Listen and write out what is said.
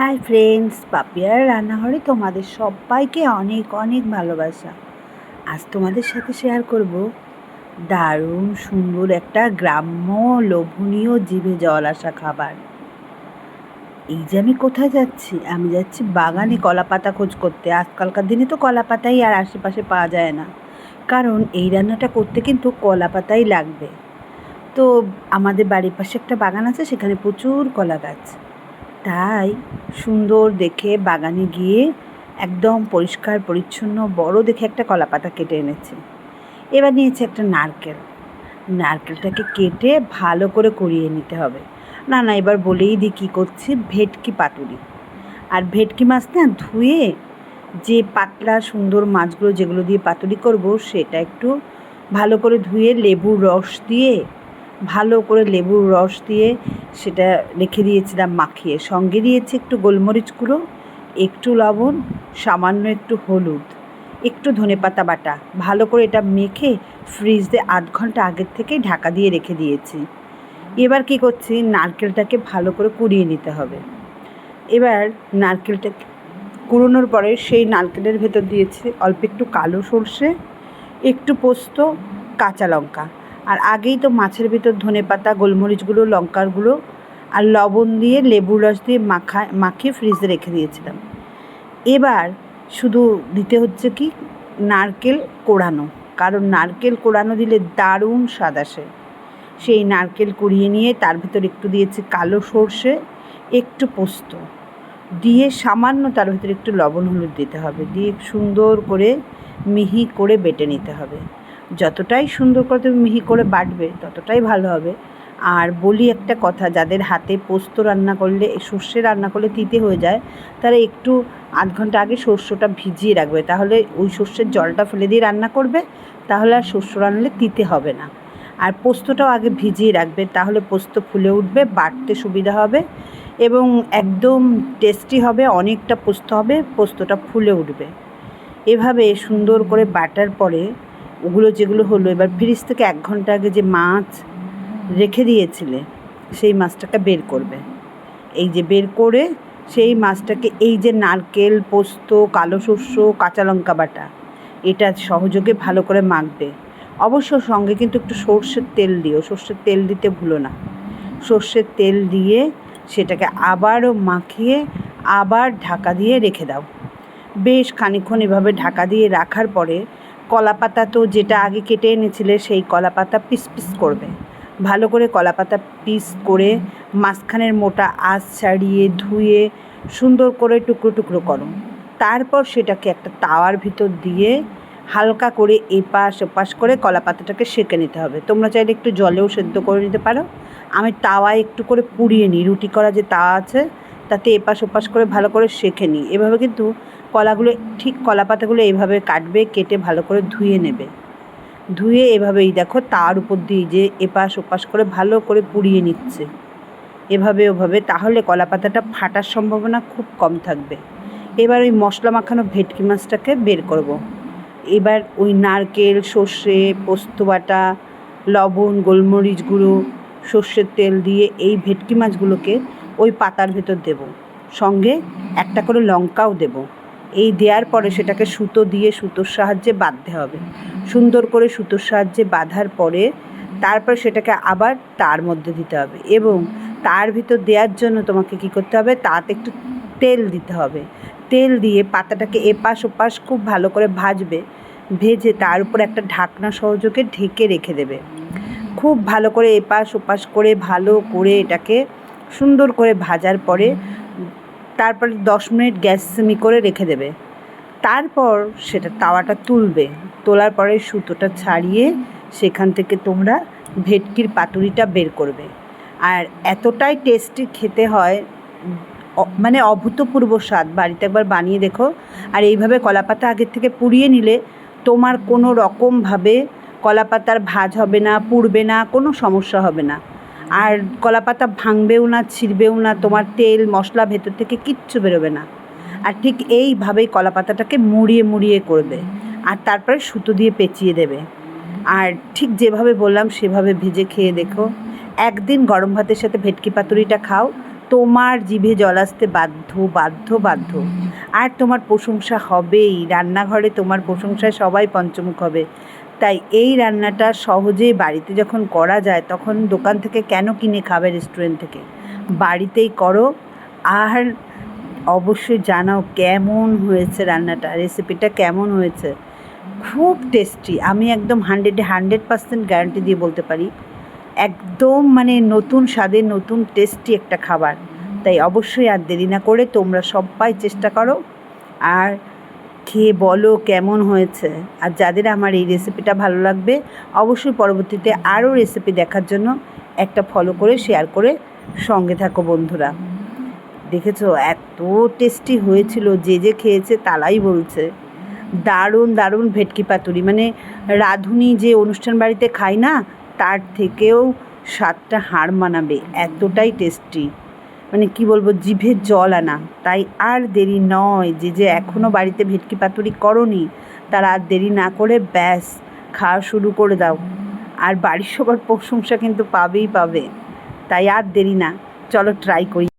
Hi friends পাপিয়ার রান্নাঘরে তোমাদের সবাইকে অনেক অনেক ভালোবাসা। আজ তোমাদের সাথে শেয়ার করব দারুণ সুন্দর একটা গ্রাম্য লোভনীয় জিভে জল আসা খাবার। এই যে আমি কোথায় যাচ্ছি? আমি যাচ্ছি বাগানে কলা পাতা খোঁজ করতে। আজকালকার দিনে তো কলা পাতাই আর আশেপাশে পাওয়া যায় না। কারণ এই রান্নাটা করতে কিন্তু কলা পাতাই লাগবে। তো আমাদের বাড়ির পাশে একটা বাগান আছে, সেখানে প্রচুর কলা গাছ তাই সুন্দর দেখে বাগানে গিয়ে একদম পরিষ্কার, পরিচ্ছন্ন, বড় দেখে একটা কলা পাতা কেটে এনেছি। এবার নিয়েছি একটা নারকেল। নারকেলটাকে কেটে ভালো করে করিয়ে নিতে হবে। না না, এবার বলেই দিই কী করছি, ভেটকি পাতুরি। আর ভেটকি মাছ না ধুয়ে যে পাতলা সুন্দর মাছগুলো যেগুলো দিয়ে পাতুরি করব, সেটা একটু ভালো করে ধুয়ে লেবুর রস দিয়ে ভালো করে লেবুর রস দিয়ে সেটা রেখে দিয়েছিলাম মাখিয়ে। সঙ্গে দিয়েছি একটু গোলমরিচ গুঁড়ো, একটু লবণ, সামান্য একটু হলুদ, একটু ধনেপাতা বাটা। ভালো করে এটা মেখে ফ্রিজে আধ ঘণ্টা আগের থেকেই ঢাকা দিয়ে রেখে দিয়েছি। এবার কি করছি? নারকেলটাকে ভালো করে কুড়িয়ে নিতে হবে। এবার নারকেলটাকে কুড়োনোর পরে সেই নারকেলের ভেতর দিয়েছি অল্প একটু কালো সর্ষে, একটু পোস্ত, কাঁচা লঙ্কা। আর আগেই তো মাছের ভিতর ধনে পাতা, গোলমরিচগুলো, লঙ্কারগুলো আর লবণ দিয়ে লেবুর রস দিয়ে মাখা, মাখিয়ে ফ্রিজে রেখে দিয়েছিলাম। এবার শুধু দিতে হচ্ছে কি? নারকেল কোড়ানো। কারণ নারকেল কোড়ানো দিলে দারুণ স্বাদ আসে। সেই নারকেল কুড়িয়ে নিয়ে তার ভিতর একটু দিয়েছি কালো সর্ষে, একটু পোস্ত। দিয়ে সামান্য তার ভিতরে একটু লবণ হলুদ দিতে হবে। দিয়ে সুন্দর করে মিহি করে বেটে নিতে হবে। যতটাই সুন্দর করে তুমি মিহি করে বাটবে, ততটাই ভালো হবে। আর বলি একটা কথা, যাদের হাতে পোস্ত রান্না করলে, সর্ষে রান্না করলে তিতে হয়ে যায়, তারা একটু আধ ঘণ্টা আগে শস্যটা ভিজিয়ে রাখবে। তাহলে ওই সর্ষের জলটা ফেলে দিয়ে রান্না করবে, তাহলে আর শস্য রান্নালে তিতে হবে না। আর পোস্তটাও আগে ভিজিয়ে রাখবে, তাহলে পোস্ত ফুলে উঠবে, বাটতে সুবিধা হবে এবং একদম টেস্টি হবে, অনেকটা পোস্ত হবে, পোস্তটা ফুলে উঠবে। এভাবে সুন্দর করে বাটার পরে ওগুলো যেগুলো হলো, এবার ফ্রিজ থেকে এক ঘণ্টা আগে যে মাছ রেখে দিয়েছিলে, সেই মাছটাকে বের করবে। এই যে বের করে সেই মাছটাকে, এই যে নারকেল, পোস্ত, কালো শস্য কাঁচা লঙ্কা বাটা, এটা সহযোগে ভালো করে মাখবে। অবশ্য সঙ্গে কিন্তু একটু সর্ষের তেল দিও, সর্ষের তেল দিতে ভুলো না। সর্ষের তেল দিয়ে সেটাকে আবারও মাখিয়ে আবার ঢাকা দিয়ে রেখে দাও। বেশ খানিক্ষণ এভাবে ঢাকা দিয়ে রাখার পরে কলা পাতা তো যেটা আগে কেটে এনেছিলে, সেই কলা পাতা পিস পিস করবে। ভালো করে কলা পাতা পিস করে মাঝখানের মোটা আঁশ ছাড়িয়ে ধুয়ে সুন্দর করে টুকরো টুকরো করো। তারপর সেটাকে একটা তাওয়ার ভিতর দিয়ে হালকা করে এপাশ ওপাশ করে কলা পাতাটাকে সেঁকে নিতে হবে। তোমরা চাইলে একটু জলেও সেদ্ধ করে নিতে পারো। আমি তাওয়ায় একটু করে পুড়িয়ে নিই। রুটি করা যে তাওয়া আছে, তাতে এপাশ ওপাশ করে ভালো করে শেখে নিই। এভাবে কিন্তু কলাগুলো, ঠিক কলা পাতাগুলো এইভাবে কাটবে, কেটে ভালো করে ধুয়ে নেবে। ধুয়ে এভাবেই দেখো, তার উপর দিয়ে যে এপাশ ওপাশ করে ভালো করে পুড়িয়ে নিচ্ছে। এভাবে ওভাবে, তাহলে কলা পাতাটা ফাটার সম্ভাবনা খুব কম থাকবে। এবার ওই মশলা মাখানো ভেটকি মাছটাকে বের করব। এবার ওই নারকেল, সর্ষে, পোস্ত বাটা, লবণ, গোলমরিচ গুঁড়ো, সর্ষের তেল দিয়ে এই ভেটকি মাছগুলোকে ওই পাতার ভেতর দেব। সঙ্গে একটা করে লঙ্কাও দেব। এই দেওয়ার পরে সেটাকে সুতো দিয়ে সুতোর সাহায্যে বাঁধতে হবে। সুন্দর করে সুতোর সাহায্যে বাঁধার পরে তারপর সেটাকে আবার তার মধ্যে দিতে হবে এবং তার ভিতর দেওয়ার জন্য তোমাকে কি করতে হবে? তাতে একটু তেল দিতে হবে। তেল দিয়ে পাতাটাকে এপাশ ওপাশ খুব ভালো করে ভাজবে, ভেজে তার উপর একটা ঢাকনা সহযোগে ঢেকে রেখে দেবে। খুব ভালো করে এপাশ ওপাশ করে ভালো করে এটাকে সুন্দর করে ভাজার পরে তারপরে দশ মিনিট গ্যাস সিমি করে রেখে দেবে। তারপর সেটা তাওয়াটা তুলবে। তোলার পরে সুতোটা ছাড়িয়ে সেখান থেকে তোমরা ভেটকির পাতুরিটা বের করবে। আর এতটাই টেস্টি খেতে হয় মানে অভূতপূর্ব স্বাদ। বাড়িতে একবার বানিয়ে দেখো। আর এইভাবে কলাপাতা আগের থেকে পুড়িয়ে নিলে তোমার কোনো রকমভাবে কলাপাতার ভাজ হবে না, পুড়বে না, কোনো সমস্যা হবে না। আর কলাপাতা ভাঙবেও না, ছিঁড়বেও না, তোমার তেল, মশলা ভেতর থেকে কিচ্ছু বেরোবে না। আর ঠিক এইভাবেই কলা পাতাটাকে মুড়িয়ে মুড়িয়ে করবে। আর তারপরে সুতো দিয়ে পেঁচিয়ে দেবে। আর ঠিক যেভাবে বললাম, সেভাবে ভেজে খেয়ে দেখো। একদিন গরম ভাতের সাথে ভেটকি পাতুরিটা খাও, তোমার জিভে জল আসতে বাধ্য বাধ্য বাধ্য। আর তোমার প্রশংসা হবেই। রান্নাঘরে তোমার প্রশংসায় সবাই পঞ্চমুখ হবে। তাই এই রান্নাটা সহজেই বাড়িতে যখন করা যায়, তখন দোকান থেকে কেন কিনে খাবে রেস্টুরেন্ট থেকে? বাড়িতেই করো। আর অবশ্যই জানাও কেমন হয়েছে রান্নাটা রেসিপিটা কেমন হয়েছে? খুব টেস্টি আমি একদম হান্ড্রেডে হান্ড্রেড পার্সেন্ট গ্যারান্টি দিয়ে বলতে পারি। একদম মানে নতুন স্বাদের নতুন টেস্টি একটা খাবার। তাই অবশ্যই আর দেরি না করে তোমরা সবাই চেষ্টা করো। আর খেয়ে বলো কেমন হয়েছে। আর যাদের আমার এই রেসিপিটা ভালো লাগবে, অবশ্যই পরবর্তীতে আরও রেসিপি দেখার জন্য একটা ফলো করে শেয়ার করে সঙ্গে থাকো বন্ধুরা। দেখেছ? এত টেস্টি হয়েছিল, যে যে খেয়েছে তারাই বলছে। দারুণ দারুণ ভেটকি পাতুরি। মানে রাঁধুনি যে অনুষ্ঠান বাড়িতে খাই না, তার থেকেও স্বাদটা হাড় মানাবে। এতটাই টেস্টি মানে কি বলব, জিভে জল আনা। তাই আর দেরি নয় যে যে এখনও বাড়িতে ভেটকি পাতুরি করনি, তারা আর দেরি না করে ব্যাস, খাওয়া শুরু করে দাও। আর বাড়ির সবার প্রশংসা কিন্তু পাবেই পাবে। তাই আর দেরি না। চলো ট্রাই করি।